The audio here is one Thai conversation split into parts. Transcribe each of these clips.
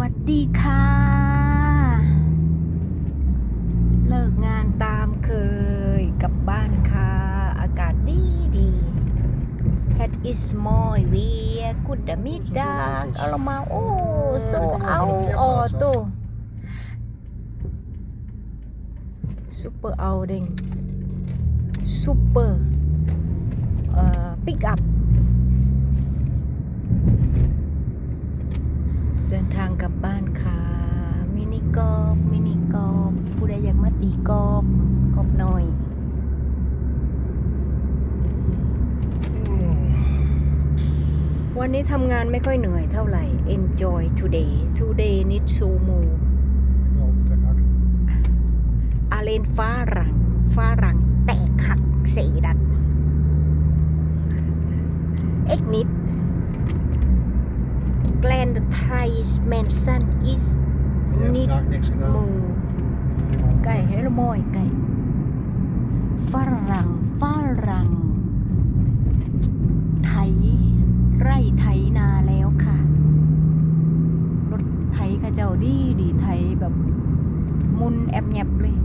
วัสดีค่ะ เลิกงานตามเคยกลับบ้านค่ะ อากาศดีดี Het is mooi weer goedemiddag allemaal oh zo oud auto super oud ding super เอ่อ pick up เดินทางกลับบ้านค่ะ มินิกอล์ฟมินิกอล์ฟผู้ใดอยากมาตีกอล์ฟกอล์ฟหน่อยวันนี้ทำงานไม่ค่อยเหนื่อยเท่าไหร่ enjoy today today need so more Wel, ten hak. อาเลนฟ้ารังฟ้ารังแตกหักเสีดัดเอ็กนิดแกลนด์ไทส์แมนสันอิส En jij hebt Niet vandaag niks gedaan. มูไก่เฮลโมอยไก่ฝรั่งฝรั่งไถไร่ไถนาแล้วค่ะ รถไถเข้าเจ้าดีดีไถแบบ มุนแอบแยบเลย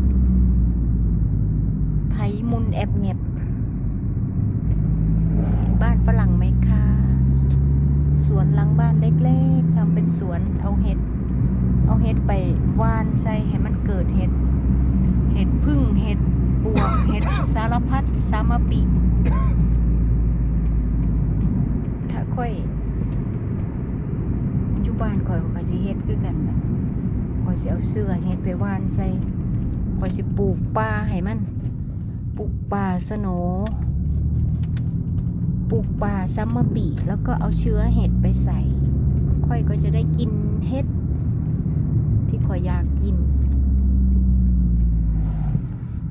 ไถมุนแอบแยบบ้านฝรั่งไหมคะ สวนหลังบ้านเล็กๆทำเป็น สวนเอาเห็ด เอาเห็ดไปหวานใส่ให้มันเกิดเห็ด เห็ดพึ่งเห็ดปวกเห็ดสารพัดสามปี ถ้าค่อยอยู่บ้านข่อยก็สิเฮ็ดคือกันน่อยสิเอาเสื้อเฮ็ดไปหวานใส่ข่อยสิปลูกป่าให้มัน ปลูกป่าสโหนปลูกป่าซัมมะปีแล้วก็เอาเชื้อเห็ดไปใส่ ค่อยก็จะได้กินเห็ด ที่ข่อยอยากกิน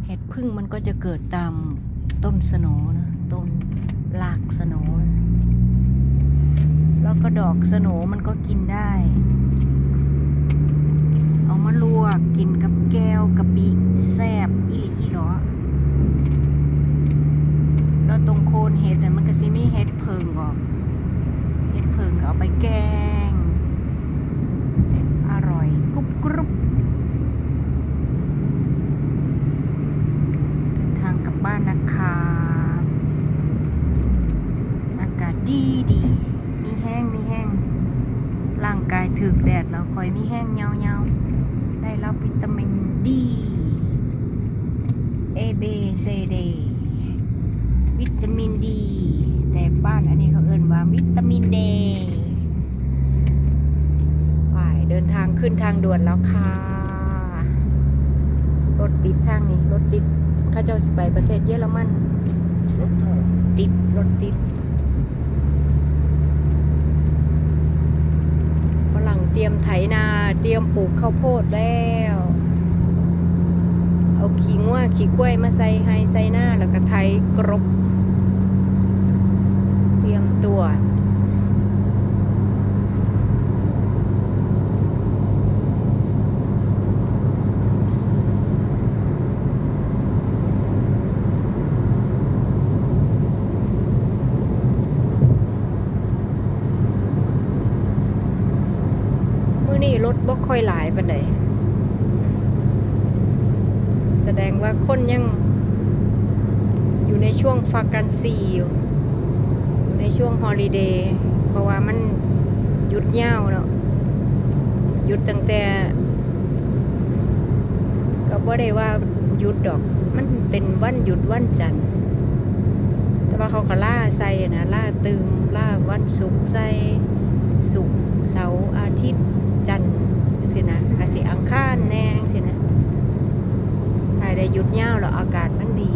เห็ดพึ่งมันก็จะเกิดตามต้นสนนะต้นรากสนแล้วก็ดอกสนมันก็กินได้ เอามาลวกกินกับแก้วกะปิแซบอิหลีอีหรอแล้วตรงโคนเห็ดมันก็สิมีเห็ดเพิงออก เห็ดเพิงเอาไปแกง อร่อยกรุบกรุบเดินทางกลั บ้านนะคะอากาศดีดี มีแห้งมีแห้งร่างกายถึกแดดแล้วคอยมีแห้งเงาเงาได้รับวิตามินดี A B C D วิตามินดี แต่บ้านอันนี้เขาเอ่นว่าวิตามินเดไปเดินทางขึ้นทางด่วนแล้วค่ะ รถติดทางนี้ รถติด ข้าเจ้าสิไปประเทศเยอรมัน Druk daar. ติดรถติดฝรั่งเตรียมไถนาเตรียมปลูกข้าวโพดแล้ว เอาขี้ง่วขี้กล้วยมาใส่ให้ใส่หน้าแล้วก็ไถกรบเตรียมตัว มื้อนี้ รถบ่ค่อยหลายปานใดแสดงว่าคนยังอยู่ในช่วงฟักกันซีอยู่ในช่วงฮอลิเดย์เพราะว่ามันหยุดยาวเนาะหยุดตั้งแต่ก็บ่ได้ว่าหยุดดอก มันเป็นวันหยุดวันจันทร์แต่ว่าเขาก็ล่าใส่นะล่าตึงล่าวันศุกร์ใส่ศุกร์เสาร์อาทิตย์ จันทร์จังซี่นะกสิอังคารแน่จังซี่นะภายได้หยุดยาวแล้วอากาศมันดี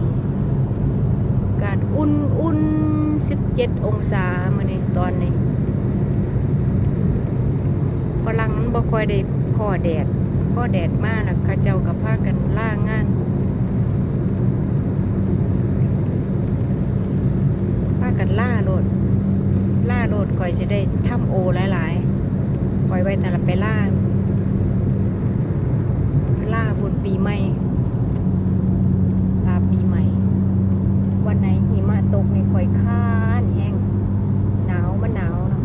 อากาศอุ่นอุ่น17องศามื้อนี้ตอนนี้ฝรั่งมันบ่ค่อยได้พ่อแดดพ่อแดดมากนะเขาเจ้าก็พากันล่างานพากันล่าโลดล่าโลดก่อยสิได้ทำโอหลาย ไว้แต่ละไปล่าล่าบนปีใหม่ลาปีใหม่ วันไหนหิมะตกในข่อยค้านแห้งหนาวมันหนาวเนาะ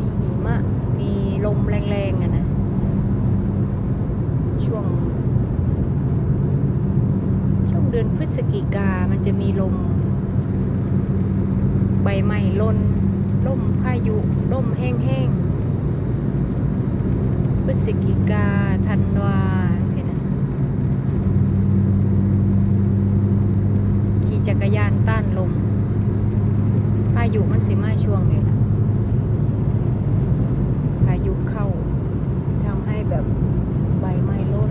มีหิมะมีลมแรงๆอะนะช่วง ช่วงเดือนพฤศจิกามันจะมีลมใบไม้ล่น ลมพายุลมแห้งๆพฤศจิกาธันวาสินะขี่จักรยานต้านลมพายุมันสิมาช่วงนี้ละพายุเข้าทำให้แบบใบไม้ล้น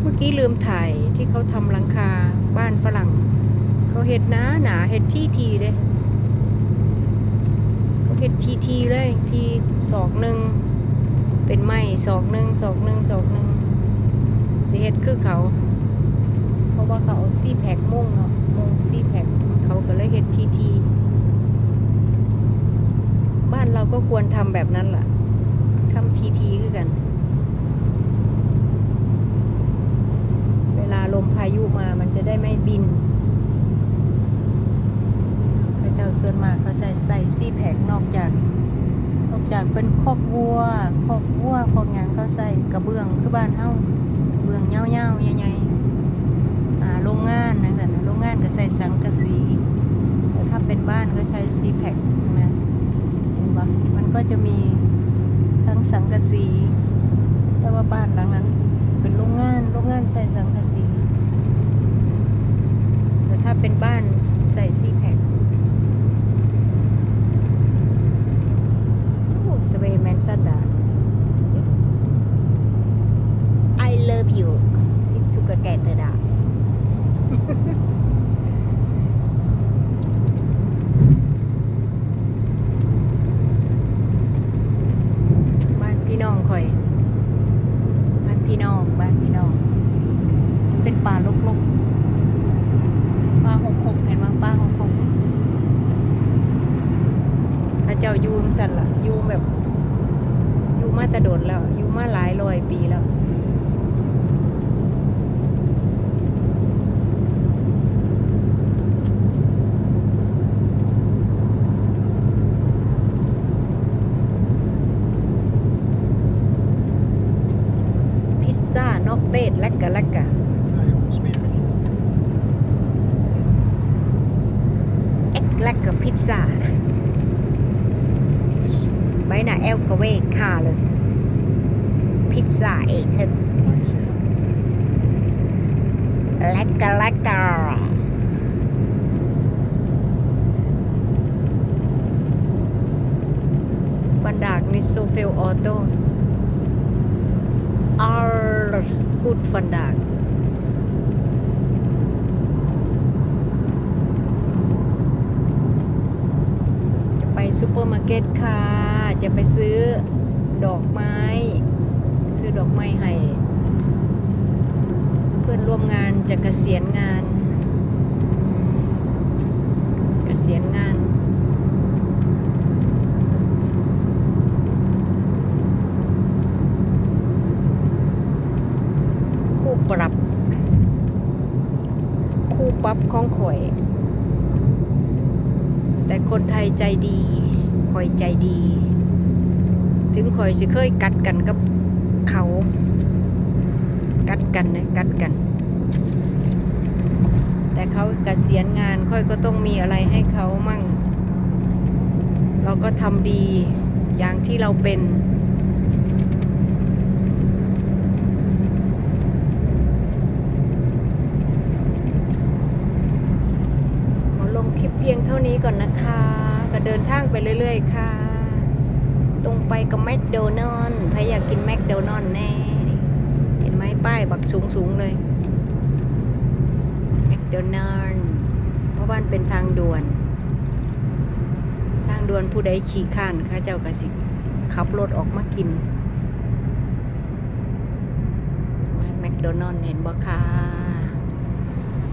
เมื่อกี้ลืมถ่ายที่เขาทำหลังคาบ้านฝรั่ง เขาเห็ดหนาหนาเห็ดที่ทีเลยเขาเห็ดทีทีเลยทีศอกหนึ่งเป็นไม้ศอกหนึ่งศอกหนึ่งศอกหนึ่งสิเห็ดคือเขา เพราะว่าเขาเอาซี่แพคมุ่งเนาะมุ่งซี่แพคเขาก็เลยเห็ดทีทีบ้านเราก็ควรทำแบบนั้นล่ะทำทีทีคือกันเวลาลมพายุมามันจะได้ไม่บิน พระเจ้า ส่วนมากเขาใส่ใส่ซี่แพคนอกจาก นอกจากเป็นคอกวัวคอกวัวคอกหยังเขาใส่กระเบื้องคือบ้านเฮากระเบื้องเงาๆใหญ่ๆอ่าโรงงานนะกันนะโรงงานก็ใส่สังกะสีแต่ถ้าเป็นบ้านก็ใช้ซีแพคนะเห็นปะมันก็จะมีทั้งสังกะสี แต่ว่าบ้านหลังนั้น เป็นโรงงานโรงงานใส่สังกะสีแต่ถ้าเป็นบ้านใส่ซีแพคโอ้ตะเบแมนซันดา I love you สิทุกกะแกเตอดา บ้านพี่น้องคอย บ้านพี่น้อง บ้านพี่น้อง เป็นป่าลกๆป่าหกหกเห็นไหมป่าหกหกพระเจ้าอยูมสันละอยูแบบอยู มาแตะโดดแล้ว อยูมาหลายร้อยปีแล้วพิซซ่านอกเตดแลกกะแลกกะเอ็กแลกกะพิซซ่าใบหน้าเอลกเวกค่าเลย พิซซ่าเอกเทน Nej, ser jag. แลกกะแลกกะบันดากนิโซเฟลออโต้อาร์สกูดฟันดากจะไปซูเปอร์มาร์เก็ตค่ะ จะไปซื้อดอกไม้ ดอกไม้ให้ เพื่อนร่วมงานจะเกษียณงานเกษียณงาน คู่ปรับ คู่ปรับของข่อย แต่คนไทยใจดีคอยใจดีถึงคอยสิเคยกัดกันกับ กัดกันนะกัดกัน แต่เขากเกษียณงานค่อยก็ต้องมีอะไรให้เขามั่ง เราก็ทำดีอย่างที่เราเป็นขอลงคลิปเพียงเท่านี้ก่อนนะคะ ก็เดินทางไปเรื่อย ๆ ค่ะ ตรงไปกับแมคโดนัลล์ใครอยากกินแมคโดนัลล์แน่ ป้ายบักสูงๆเลยแมคโดนัลล์เพราะว่านเป็นทางด่วน ทางด่วนผู้ใดขี่ข้านข้าเจ้ากสิขับรถออกมากินแมคโดนัลล์เห็นบ่ค่ะ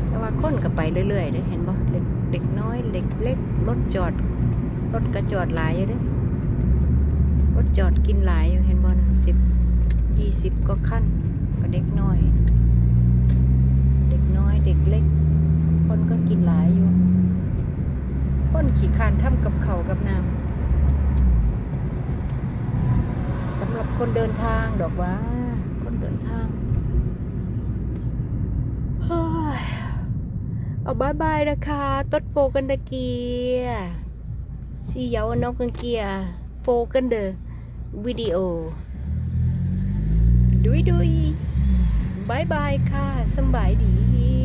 แต่ว่าคนก็ไปเรื่อยๆเด้เห็นบ่เด็กเด็กน้อยเด็กเล็กรถจอด รถก็จอดหลายอยู่เด้รถจอดกินหลายอยู่เห็นบ่สิบ ยี่สิบก็ขั้นก็เด็กน้อย เด็กน้อยเด็กเล็ก คนก็กินหลายอยู่ คนขี่คานทำกับเขากับน้ำสำหรับคนเดินทางดอกว่า คนเดินทางเอาบายบายนะคะตดโฟกันตะเกียซีเยาวนอกกันเกียโฟกันเดอวิดีโอ ดุยดุยบายบายค่ะสบายดี